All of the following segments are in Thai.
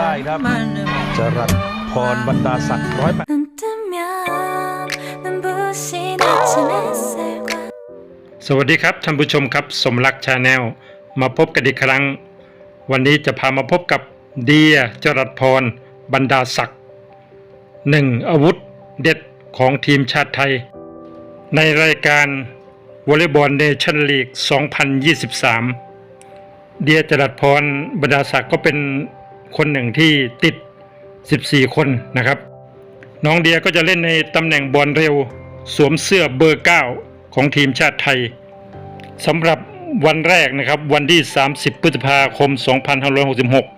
ช่ครับ จรัสพรบรรดาศักดิ์ร้อยแปดสวัสดีครับท่านผู้ชมครับสมรักชาแนลมาพบกันอีกครั้ง วันนี้จะพามาพบกับเดียจรัสพรบรรดาศักดิ์หนึ่งอาวุธเด็ดของทีมชาติไทย ในรายการวอลเลย์บอลเนชั่นลีก 2023 เดียจรัสพรบรรดาศักดิ์ก็เป็น คนหนึ่งที่ติด 14 คนนะครับ น้องเดียก็จะเล่นในตำแหน่งบอลเร็ว สวมเสื้อเบอร์ 9 ของทีมชาติไทยสำหรับวันแรกนะครับ วันที่ 30 พฤษภาคม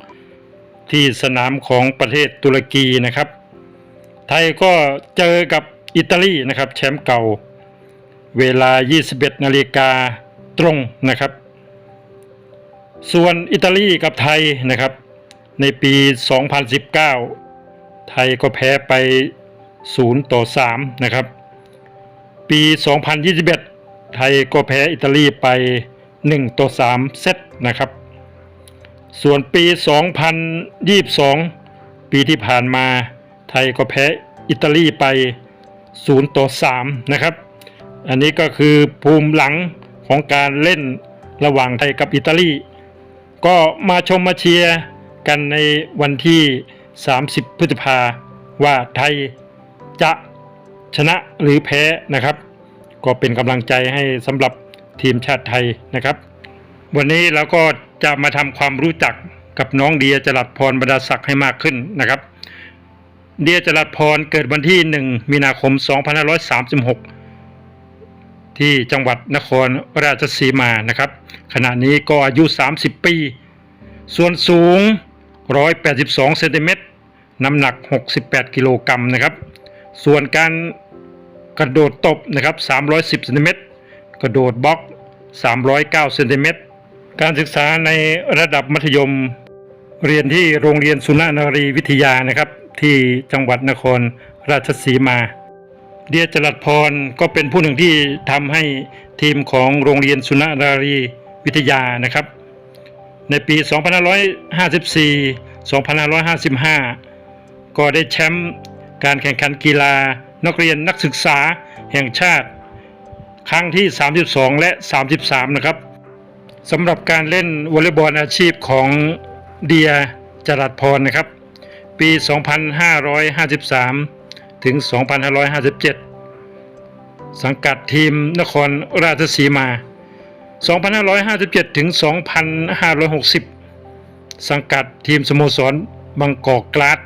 2566 ที่สนามของประเทศตุรกีนะครับ ไทยก็เจอกับอิตาลีนะครับแชมป์เก่า เวลา 21 นาฬิกาตรงนะครับ ส่วนอิตาลีกับไทยนะครับ ในปี 2019 ไทยก็แพ้ไป 0 ต่อ 3 นะครับ ปี 2021 ไทยก็แพ้อิตาลีไป 1 ต่อ 3 เซตนะครับ ส่วนปี 2022 ปีที่ผ่านมา ไทยก็แพ้อิตาลีไป 0 ต่อ 3 นะครับ อันนี้ก็คือภูมิหลังของการเล่นระหว่างไทยกับอิตาลี ก็มาชมมาเชียร์ กันในวันที่ 30 พฤษภาว่าไทยจะชนะหรือแพ้นะครับ ก็เป็นกำลังใจให้สำหรับทีมชาติไทยนะครับ วันนี้เราก็จะมาทำความรู้จักกับน้องเดียจรัสพรบรรดาศักดิ์ให้มากขึ้นนะครับ เดียจรัสพรเกิดวันที่ 1 มีนาคม 2536 ที่จังหวัดนครราชสีมานะครับ ขณะนี้ก็อายุ 30 ปี ส่วนสูง 182เซนติเมตรน้ำหนัก 68 กิโลกรัมนะครับ ส่วนการกระโดดตบนะครับ 310เซนติเมตรกระโดดบล็อก 309เซนติเมตรการศึกษาในระดับมัธยมเรียนที่โรงเรียนสุนานารีวิทยานะครับ ที่จังหวัดนครราชสีมา เดียจรัสพรก็เป็นผู้หนึ่งที่ทำให้ทีมของโรงเรียนสุนนารีวิทยานะครับ ในปี 2554 2555 ก็ได้แชมป์การแข่งขันกีฬานักเรียนนักศึกษาแห่งชาติ ครั้งที่ 32 และ 33 นะครับสำหรับการเล่นวอลเลย์บอลอาชีพของเดียจรัสพรนะครับ ปี 2553 ถึง 2557 สังกัดทีมนครราชสีมา 2557 ถึง 2560 สังกัดทีมสโมสรบางกอกกลาด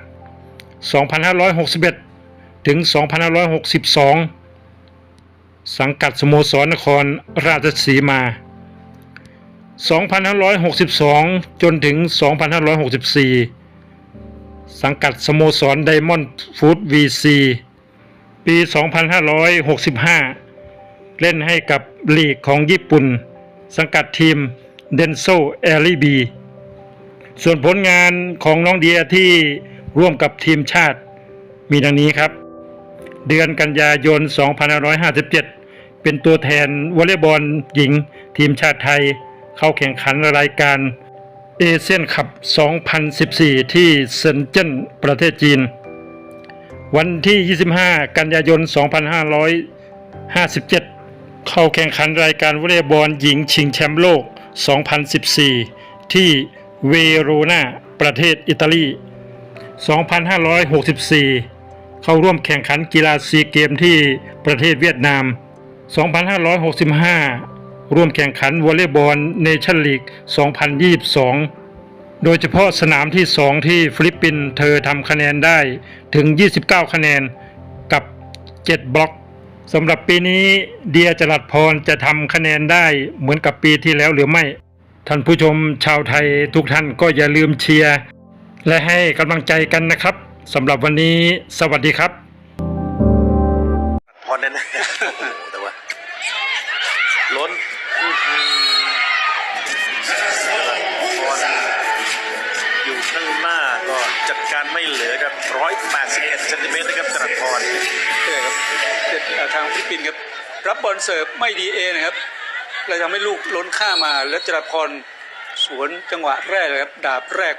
2561 ถึง 2562 สังกัดสโมสรนครราชสีมา 2562 จนถึง 2564 สังกัดสโมสรไดมอนด์ฟู้ดวีซีปี 2565 เล่นให้กับลีกของญี่ปุ่น สังกัดทีมเดนโซเอลีบีส่วนผลงานของน้องเดียที่ร่วมกับทีมชาติมีดังนี้ครับ เดือนกันยายน 2557 เป็นตัวแทนวอลเลย์บอลหญิงทีมชาติไทย เข้าแข่งขันรายการเอเชียนคัพ 2014 ที่เซินเจิ้นประเทศจีน วันที่ 25 กันยายน 2557 เข้าแข่งขันรายการวอลเลย์บอลหญิงชิงแชมป์โลก 2014 ที่เวโรนาประเทศอิตาลี 2564 เข้าร่วมแข่งขันกีฬาซีเกมที่ประเทศเวียดนาม 2565 ร่วมแข่งขันวอลเลย์บอลเนชั่นลีก 2022 โดยเฉพาะสนามที่ 2 ที่ฟิลิปปินส์เธอทำคะแนนได้ถึง 29 คะแนนกับ 7 บล็อก สำหรับปีนี้เดียจรัสพรจะทำคะแนนได้เหมือนกับปีที่แล้วหรือไม่ ท่านผู้ชมชาวไทยทุกท่านก็อย่าลืมเชียร์และให้กำลังใจกันนะครับสำหรับวันนี้สวัสดีครับ พอแน่นแต่ว่า ล้น จัดการไม่เหลือครับ181เซนติเมตรนะครับจรัสพรใช่ครับเสร็จเอ่อทางฟิลิปปินส์ครับรับบอลเสิร์ฟไม่ดีเองนะครับเลยทำให้ลูกล้นข้ามาแล้วจรัสพรสวนจังหวะแรกเลยครับดาบแรก